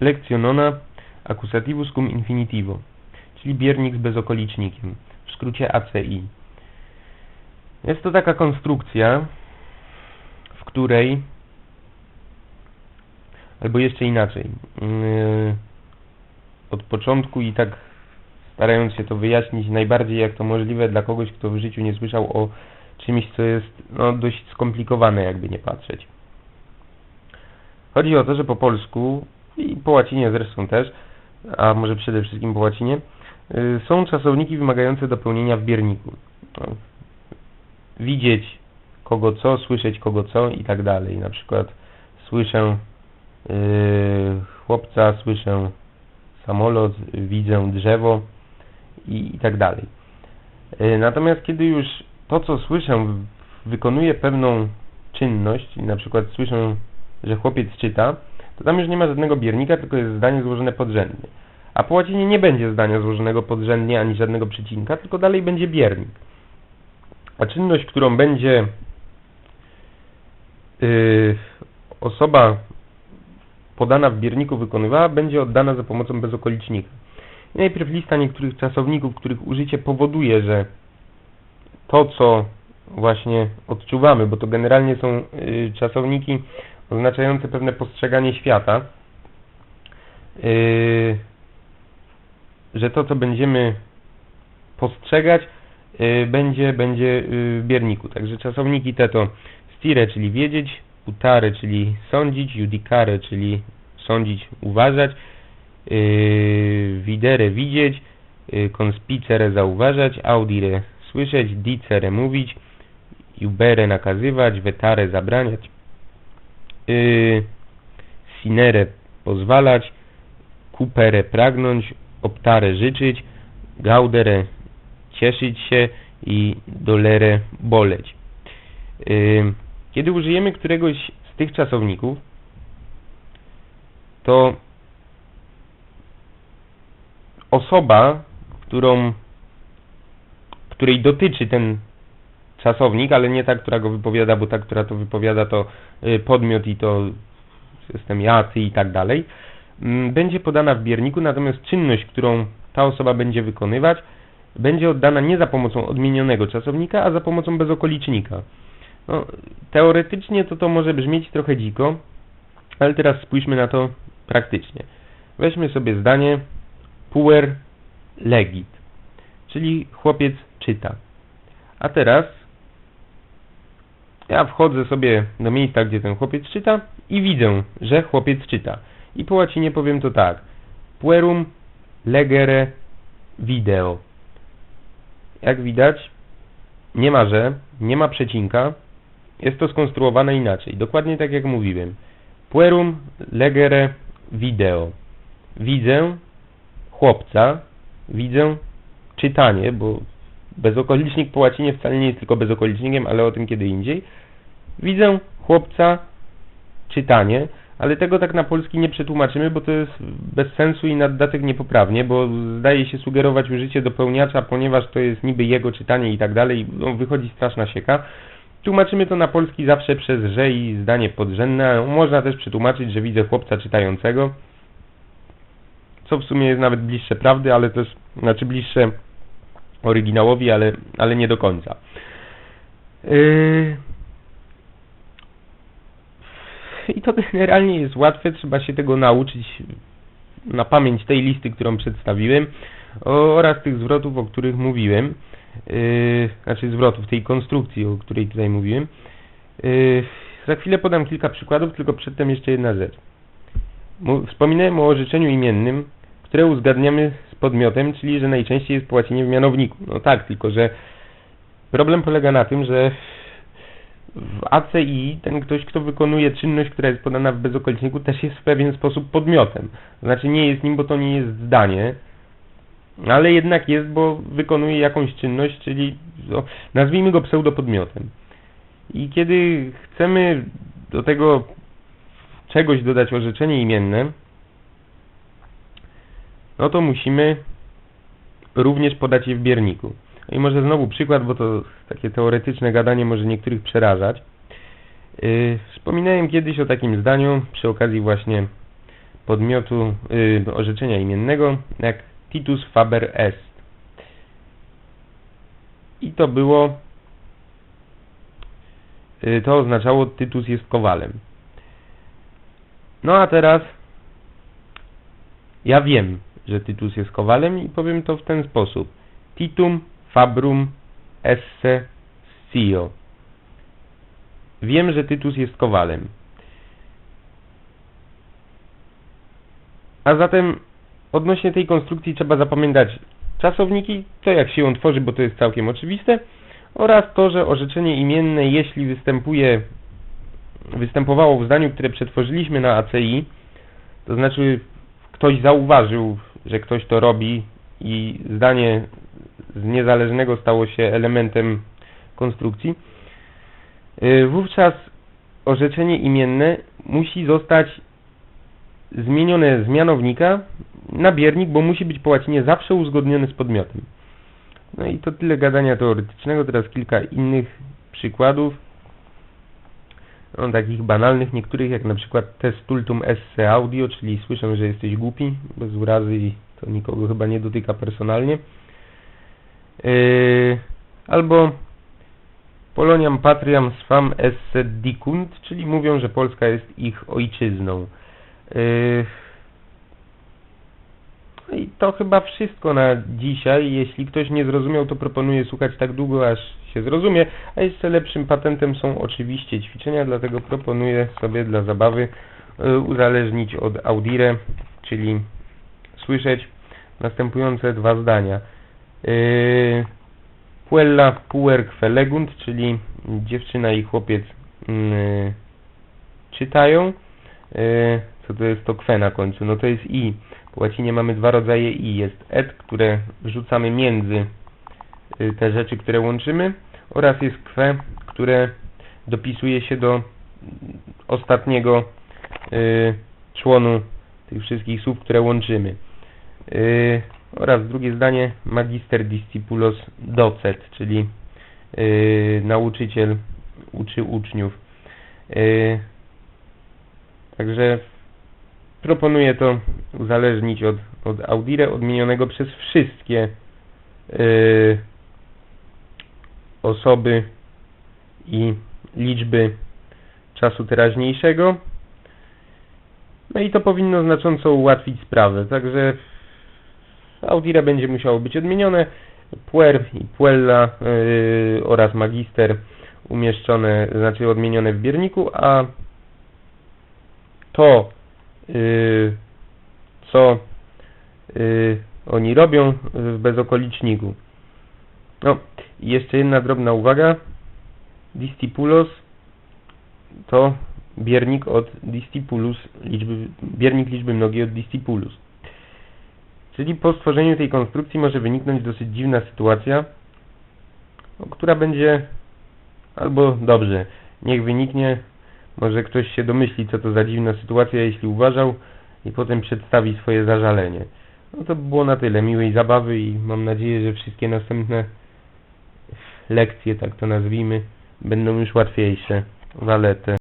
lekcjonona accusativus cum infinitivo, czyli biernik z bezokolicznikiem, w skrócie ACI. Jest to taka konstrukcja, w której, albo jeszcze inaczej, yy, od początku i tak starając się to wyjaśnić najbardziej jak to możliwe dla kogoś, kto w życiu nie słyszał o czymś, co jest no, dość skomplikowane, jakby nie patrzeć. Chodzi o to, że po polsku i po łacinie zresztą też, a może przede wszystkim po łacinie, yy, są czasowniki wymagające dopełnienia w bierniku. No, widzieć kogo co, słyszeć kogo co i tak dalej. Na przykład słyszę yy, chłopca, słyszę samolot, widzę drzewo i, i tak dalej. Yy, natomiast kiedy już to co słyszę wykonuje pewną czynność, na przykład słyszę, że chłopiec czyta, to tam już nie ma żadnego biernika, tylko jest zdanie złożone podrzędnie. A po łacinie nie będzie zdania złożonego podrzędnie ani żadnego przecinka, tylko dalej będzie biernik. A czynność, którą będzie yy, osoba podana w bierniku wykonywała, będzie oddana za pomocą bezokolicznika. I najpierw lista niektórych czasowników, których użycie powoduje, że to, co właśnie odczuwamy, bo to generalnie są yy, czasowniki oznaczające pewne postrzeganie świata, yy, że to, co będziemy postrzegać, yy, będzie, będzie w bierniku. Także czasowniki te to stire, czyli wiedzieć, utare, czyli sądzić, judicare, czyli sądzić, uważać, yy, videre, widzieć, yy, conspicere, zauważać, audire, słyszeć, dicere, mówić, ubere, nakazywać, vetare, zabraniać, yy, sinere, pozwalać, cupere, pragnąć, optare, życzyć, gaudere, cieszyć się i dolere, boleć. Yy, kiedy użyjemy któregoś z tych czasowników, to osoba, którą, której dotyczy ten czasownik, ale nie ta, która go wypowiada, bo ta, która to wypowiada, to y, podmiot i to system jacy i tak dalej, mm, będzie podana w bierniku, natomiast czynność, którą ta osoba będzie wykonywać, będzie oddana nie za pomocą odmienionego czasownika, a za pomocą bezokolicznika. No, teoretycznie to to może brzmieć trochę dziko, ale teraz spójrzmy na to praktycznie. Weźmy sobie zdanie puer legit, czyli chłopiec czyta. A teraz ja wchodzę sobie do miejsca, gdzie ten chłopiec czyta i widzę, że chłopiec czyta. I po łacinie powiem to tak. Puerum legere video. Jak widać, nie ma że, nie ma przecinka, jest to skonstruowane inaczej, dokładnie tak jak mówiłem. Puerum legere video. Widzę chłopca, widzę czytanie, bo bezokolicznik po łacinie wcale nie jest tylko bezokolicznikiem, ale o tym kiedy indziej. Widzę chłopca, czytanie, ale tego tak na polski nie przetłumaczymy, bo to jest bez sensu i naddatek niepoprawnie, bo zdaje się sugerować użycie dopełniacza, ponieważ to jest niby jego czytanie i tak dalej, no, wychodzi straszna sieka. Tłumaczymy to na polski zawsze przez że i zdanie podrzędne. Można też przetłumaczyć, że widzę chłopca czytającego. Co w sumie jest nawet bliższe prawdy, ale też, znaczy bliższe oryginałowi, ale, ale nie do końca. Yy... I to generalnie jest łatwe, trzeba się tego nauczyć na pamięć tej listy, którą przedstawiłem oraz tych zwrotów, o których mówiłem yy, znaczy zwrotów, tej konstrukcji, o której tutaj mówiłem. Yy, za chwilę podam kilka przykładów, tylko przedtem jeszcze jedna rzecz. Wspominałem o orzeczeniu imiennym, które uzgadniamy z podmiotem, czyli że najczęściej jest płacenie w mianowniku. No tak, tylko że problem polega na tym, że w ACI ten ktoś, kto wykonuje czynność, która jest podana w bezokoliczniku, też jest w pewien sposób podmiotem. Znaczy nie jest nim, bo to nie jest zdanie, ale jednak jest, bo wykonuje jakąś czynność, czyli no, nazwijmy go pseudopodmiotem. I kiedy chcemy do tego czegoś dodać orzeczenie imienne, no to musimy również podać je w bierniku. No I może znowu przykład, bo to takie teoretyczne gadanie może niektórych przerażać. Yy, wspominałem kiedyś o takim zdaniu przy okazji właśnie podmiotu y, orzeczenia imiennego jak Titus Faber est. I to było y, to oznaczało Tytus jest kowalem. No a teraz ja wiem, że Tytus jest kowalem i powiem to w ten sposób. Titum fabrum esse scio. Wiem, że Tytus jest kowalem. A zatem odnośnie tej konstrukcji trzeba zapamiętać czasowniki, to jak się ją tworzy, bo to jest całkiem oczywiste, oraz to, że orzeczenie imienne, jeśli występuje, występowało w zdaniu, które przetworzyliśmy na ACI, to znaczy ktoś zauważył, że ktoś to robi i zdanie z niezależnego stało się elementem konstrukcji, yy, wówczas orzeczenie imienne musi zostać zmienione z mianownika na biernik, bo musi być po łacinie zawsze uzgodniony z podmiotem. No i to tyle gadania teoretycznego, teraz kilka innych przykładów. No, takich banalnych, niektórych jak na przykład testultum esse audio, czyli słyszę, że jesteś głupi, bez urazy i to nikogo chyba nie dotyka personalnie. Yy, albo Poloniam patriam svam esse dicunt, czyli mówią, że Polska jest ich ojczyzną. Yy, to chyba wszystko na dzisiaj. Jeśli ktoś nie zrozumiał, to proponuję słuchać tak długo, aż się zrozumie. A jeszcze lepszym patentem są oczywiście ćwiczenia, dlatego proponuję sobie dla zabawy yy, uzależnić od audire, czyli słyszeć następujące dwa zdania. Yy, Puella puer legunt, czyli dziewczyna i chłopiec yy, czytają. Yy, co to jest to kwe na końcu? No to jest i. Po łacinie mamy dwa rodzaje i. Jest et, które wrzucamy między yy, te rzeczy, które łączymy oraz jest kwe, które dopisuje się do ostatniego yy, członu tych wszystkich słów, które łączymy. Yy, oraz drugie zdanie magister discipulos docet, czyli nauczyciel uczy uczniów. Także proponuję to uzależnić od, od audire odmienionego przez wszystkie yy, osoby i liczby czasu teraźniejszego. No i to powinno znacząco ułatwić sprawę. Także Audire będzie musiało być odmienione. Puer i Puella yy, oraz Magister umieszczone, znaczy odmienione w bierniku, a to, co yy, oni robią w bezokoliczniku. No, i jeszcze jedna drobna uwaga. Distipulos to biernik od distipulus, liczby, biernik liczby mnogiej od distipulus. Czyli po stworzeniu tej konstrukcji może wyniknąć dosyć dziwna sytuacja, która będzie albo dobrze, niech wyniknie, może ktoś się domyśli co to za dziwna sytuacja, jeśli uważał i potem przedstawi swoje zażalenie. No to by było na tyle miłej zabawy i mam nadzieję, że wszystkie następne lekcje, tak to nazwijmy, będą już łatwiejsze. Walete.